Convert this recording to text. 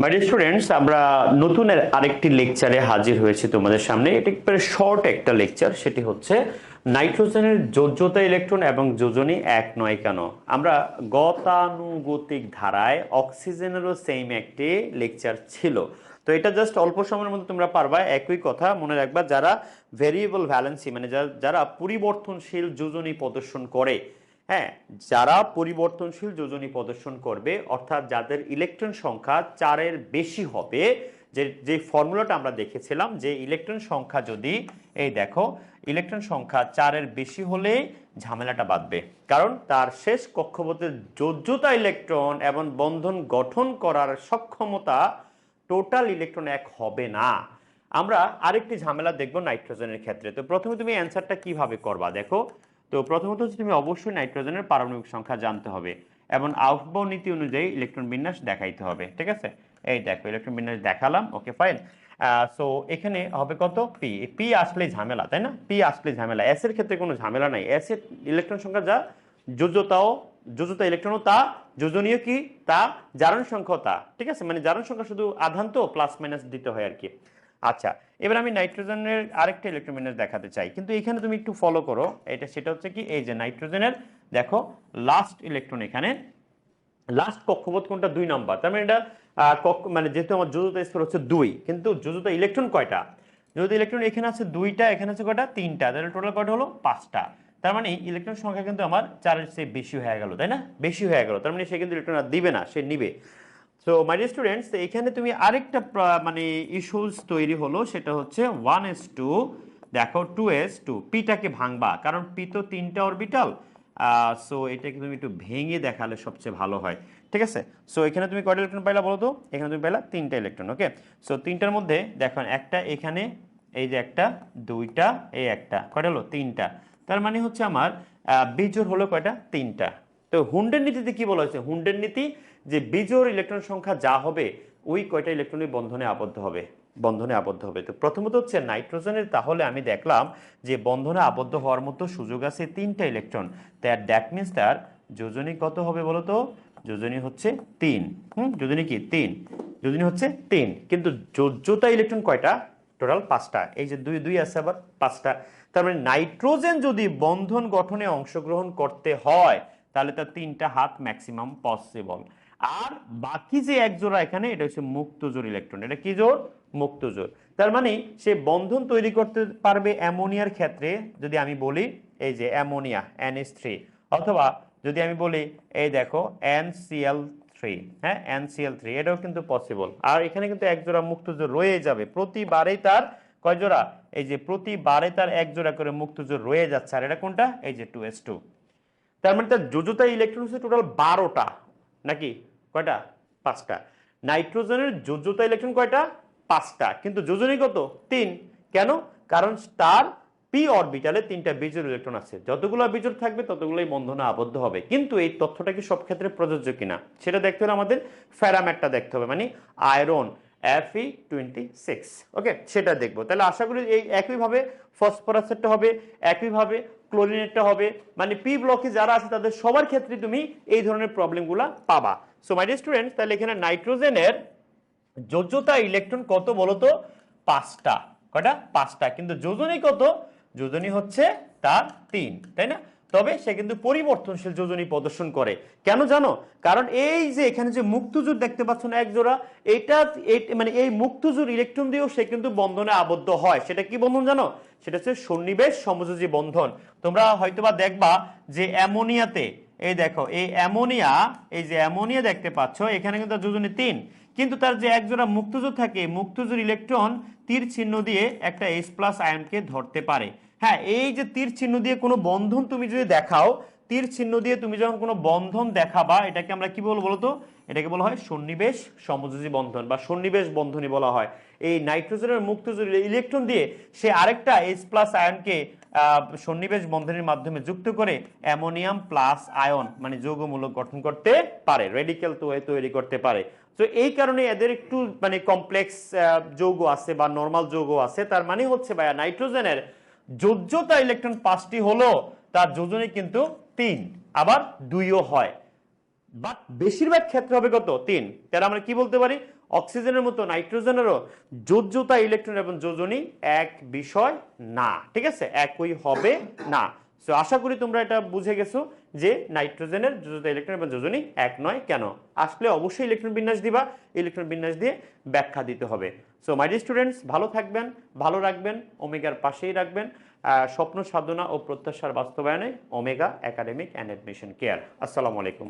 My students আমরা নতুন আর- আরেকটি লেকচারে হাজির হয়েছি তোমাদের সামনে। এটি শর্ট একটা লেকচার সেটি হচ্ছে নাইট্রোজেনের যোজ্যতা ইলেকট্রন এবং যোজনী এক নয় কেন? আমরা গতানুগতিক ধারায় অক্সিজেনেরও সেম একটি লেকচার ছিল। তো এটা জাস্ট অল্প সময়ের মধ্যে তোমরা পারবা, একই কথা মনে রাখবা, যারা ভেরিয়েবল ভ্যালেন্সি মানে যারা পরিবর্তনশীল যোজনী প্রদর্শন করে হ্যাঁ যারা পরিবর্তনশীল যোজনী প্রদর্শন করবে, অর্থাৎ যাদের ইলেকট্রন সংখ্যা চারের বেশি হবে, যে যে ফর্মুলাটা আমরা দেখেছিলাম, যে ইলেকট্রন সংখ্যা যদি, এই দেখো ইলেকট্রন সংখ্যা চারের বেশি হলে ঝামেলাটা বাঁধবে। কারণ তার শেষ কক্ষপথের যোজ্যতা ইলেকট্রন এবং বন্ধন গঠন করার সক্ষমতা টোটাল ইলেকট্রন এক হবে না। আমরা আরেকটি ঝামেলা দেখব নাইট্রোজেনের ক্ষেত্রে। তো প্রথমে তুমি অ্যান্সারটা কীভাবে করবা? দেখো তো প্রথমত হচ্ছে তুমি অবশ্যই নাইট্রোজেনের পারমাণবিক সংখ্যা জানতে হবে এবং আউটবাউ নীতি অনুযায়ী ইলেকট্রন বিন্যাস দেখাইতে হবে, ঠিক আছে? এই দেখো, ইলেকট্রন বিন্যাস দেখালাম, ওকে, ফাইন। সো এখানে হবে কত? পি পি আসলে ঝামেলা, তাই না? পি আসলে ঝামেলা। এস এর ক্ষেত্রে কোনো ঝামেলা নাই। এস এর ইলেকট্রন সংখ্যা যা যোজ্যতাও, যোজ্যতা ইলেকট্রনও তা, যোজনীয় কি? তা জারণ সংখ্যা তা, ঠিক আছে? মানে জারণ সংখ্যা শুধু আধান তো প্লাস মাইনাস দিতে হয় আর কি। আচ্ছা এবার আমি নাইট্রোজেনের আরেকটা ইলেকট্রোমিনাস দেখাতে চাই। কিন্তু এখানে তুমি একটু ফলো করো। এটা সেটা হচ্ছে কি, এই যে নাইট্রোজেনের, দেখো লাস্ট ইলেকট্রন এখানে। লাস্ট কক্ষপথ কোনটা দুই নাম্বার। তার মানে এটা কক্ষ মানে যেহেতু আমার যোজতা স্তর হচ্ছে দুই, কিন্তু যোজতা ইলেকট্রন কয়টা? যোজতা ইলেকট্রন এখানে আছে দুইটা, এখানে আছে কয়টা? তিনটা। তাহলে টোটাল কয়টা হলো? পাঁচটা। তার মানে ইলেকট্রন সংখ্যা কিন্তু আমার চারের চেয়ে বেশি হয়ে গেল, তাই না? বেশি হয়ে গেল। তার মানে সে কিন্তু ইলেকট্রন আর দিবে না, সে নিবে। সো মাই স্টুডেন্টস এখানে তুমি আরেকটা মানে ইস্যুস তৈরি হলো, সেটা হচ্ছে ওয়ান এস টু দেখো টু এস টু পিটাকে ভাঙবা, কারণ পি তো তিনটা অরবিটাল সো এটাকে তুমি একটু ভেঙে দেখালে সবচেয়ে ভালো হয়, ঠিক আছে? সো এখানে তুমি কয়টা ইলেকট্রন পাইলা বলো তো? এখানে তুমি পাইলা তিনটা ইলেকট্রন ওকে সো তিনটার মধ্যে, দেখো, একটা এখানে, এই যে একটা, দুইটা, এই একটা, কয়টা হলো? তিনটা। তার মানে হচ্ছে আমার বিজোড় হলো কয়টা? তিনটা। তো হুন্ডের নীতিতে কি বলা হয়েছে? হুন্ডের নীতি যে বিজোর ইলেকট্রন সংখ্যা যা হবে, ওই কয়টা ইলেকট্রনের বন্ধনে আবদ্ধ হবে, বন্ধনে আবদ্ধ হবে। তো প্রথমত হচ্ছে নাইট্রোজেনের, তাহলে আমি দেখলাম যে বন্ধনে আবদ্ধ হওয়ার মতো সুযোগ আছে তিনটা ইলেকট্রন। দ্যাট দ্যাট মিনস তার যোজনী কত হবে বলো তো যোজনী হচ্ছে তিন। হুম? যোজনী কি? তিন। যোজনী হচ্ছে তিন। কিন্তু যোজ্যতা ইলেকট্রন কয়টা? টোটাল পাঁচটা। এই যে দুই দুই আছে আবার পাঁচটা। তার মানে নাইট্রোজেন যদি বন্ধন গঠনে অংশগ্রহণ করতে হয় তাহলে তার তিনটা হাত ম্যাক্সিমাম পসিবল আর বাকি যে এক জোড়া এখানে, এটা হচ্ছে মুক্ত জোর ইলেকট্রন এটা কি জোর মুক্ত জোর তার মানে সে বন্ধন তৈরি করতে পারবে অ্যামোনিয়ার ক্ষেত্রে, যদি আমি বলি, এই যে অ্যামোনিয়া এনএস থ্রি অথবা যদি আমি বলি, এই দেখো এনসিএল থ্রি হ্যাঁ এনসিএল থ্রি এটাও কিন্তু পসিবল আর এখানে কিন্তু এক জোড়া মুক্ত জোর রয়ে যাবে। প্রতিবারেই তার কয় জোড়া? এই যে প্রতিবারে তার এক জোড়া করে মুক্ত জোর রয়ে যাচ্ছে। আর এটা কোনটা? এই যে টু এস টু তার মানে তার যোজতা ইলেকট্রন হচ্ছে টোটাল বারোটা। নাকি? কয়টা? পাঁচটা। নাইট্রোজেনের যোজ্যতা ইলেকট্রন কয়টা? পাঁচটা। কিন্তু যোজনী কত? তিন। কেন? কারণ স্টার পি অরবিটালে তিনটা বিজোড় ইলেকট্রন আছে। যতগুলো বিজোড় থাকবে ততগুলোই বন্ধনে আবদ্ধ হবে। কিন্তু এই তথ্যটা কি সব ক্ষেত্রে প্রযোজ্য কিনা? সেটা দেখতে হলে আমাদের ফ্যারাম্যাটটা দেখতে হবে। মানে iron FE twenty six okay সেটা দেখব। তাহলে আশা করি এই একইভাবে ফসফরাসেরটা হবে, একইভাবে ক্লোরিনেটটা হবে। মানে পি ব্লকে যারা আছে, তাদের সবার ক্ষেত্রে তুমি এই ধরনের প্রবলেমগুলো পাবা। সো মাই স্টুডেন্টস তাহলে এখানে নাইট্রোজেনের যোজ্যতা ইলেকট্রন কত বলতো? পাঁচটা। কয়টা? পাঁচটা। কিন্তু যোজনী কত? যোজনী হচ্ছে তার তিন, তাই না? তবে সে কিন্তু পরিবর্তনশীল যোজনী প্রদর্শন করে। কেন জানো? কারণ এই যে এখানে যে মুক্তজোর দেখতে পাচ্ছ না এক জোড়া এটা মানে এই মুক্তজুর ইলেকট্রন দিয়েও সে কিন্তু বন্ধনে আবদ্ধ হয়। সেটা কি বন্ধন জানো? সেটা হচ্ছে সন্নিবেশ সমযোজী বন্ধন। তোমরা হয়তোবা দেখবা যে অ্যামোনিয়াতে, এই দেখো, এই অ্যামোনিয়া, এই যে অ্যামোনিয়া দেখতে পাচ্ছ, এখানে কিন্তু যোজনী তিন। কিন্তু তার যে একজোড়া মুক্তজোর থাকে মুক্তজোর ইলেকট্রন তীর চিহ্ন দিয়ে একটা এইচ প্লাস আয়নকে ধরতে পারে। হ্যাঁ এই যে তীর চিহ্ন দিয়ে কোনো বন্ধন তুমি যদি দেখাও, তীর চিহ্ন দিয়ে তুমি যখন কোনো বন্ধন দেখাবা, এটাকে আমরা কি বলব বলতো? এটাকে বলা হয় সন্নিবেশ সমযোজী বন্ধন বা সন্নিবেশ বন্ধনী বলা হয়। এই নাইট্রোজেনের মুক্তজোর ইলেকট্রন দিয়ে সে আরেকটা এইচ প্লাস আয়নকে সন্নিবেশ বন্ধনের মাধ্যমে যুক্ত করে অ্যামোনিয়াম প্লাস আয়ন মানে যৌগমূলক গঠন করতে পারে রেডিক্যাল তৈরি করতে পারে। তো এই কারণে এদের একটু মানে কমপ্লেক্স যৌগ আছে বা নর্মাল যৌগ আছে, তার মানে হচ্ছে ভাইয়া নাইট্রোজেনের যোজ্যতা ইলেকট্রন পাঁচটি হলো, তার যোজনী কিন্তু তিন, আবার দুইও হয়। বাট বেশিরভাগ ক্ষেত্রে হবে কত? তিন। তাহলে আমরা কি বলতে পারি? অক্সিজেনের মতো নাইট্রোজেনেরও যোজ্যতা ইলেকট্রন এবং যোজনী এক বিষয় না, ঠিক আছে? একই হবে না। সো আশা করি তোমরা এটা বুঝে গেছো যে নাইট্রোজেনের যোজ্যতা ইলেকট্রন এবং যোজনী এক নয় কেন? আসলে অবশ্যই ইলেকট্রন বিন্যাস দিবা। ইলেকট্রন বিন্যাস দিয়ে ব্যাখ্যা দিতে হবে। সো মাই স্টুডেন্টস ভালো থাকবেন, ভালো রাখবেন, ওমেগার পাশেই রাখবেন। স্বপ্ন, সাধনা ও প্রত্যাশার বাস্তবায়নে Omega academic and admission care. আসসালামু আলাইকুম।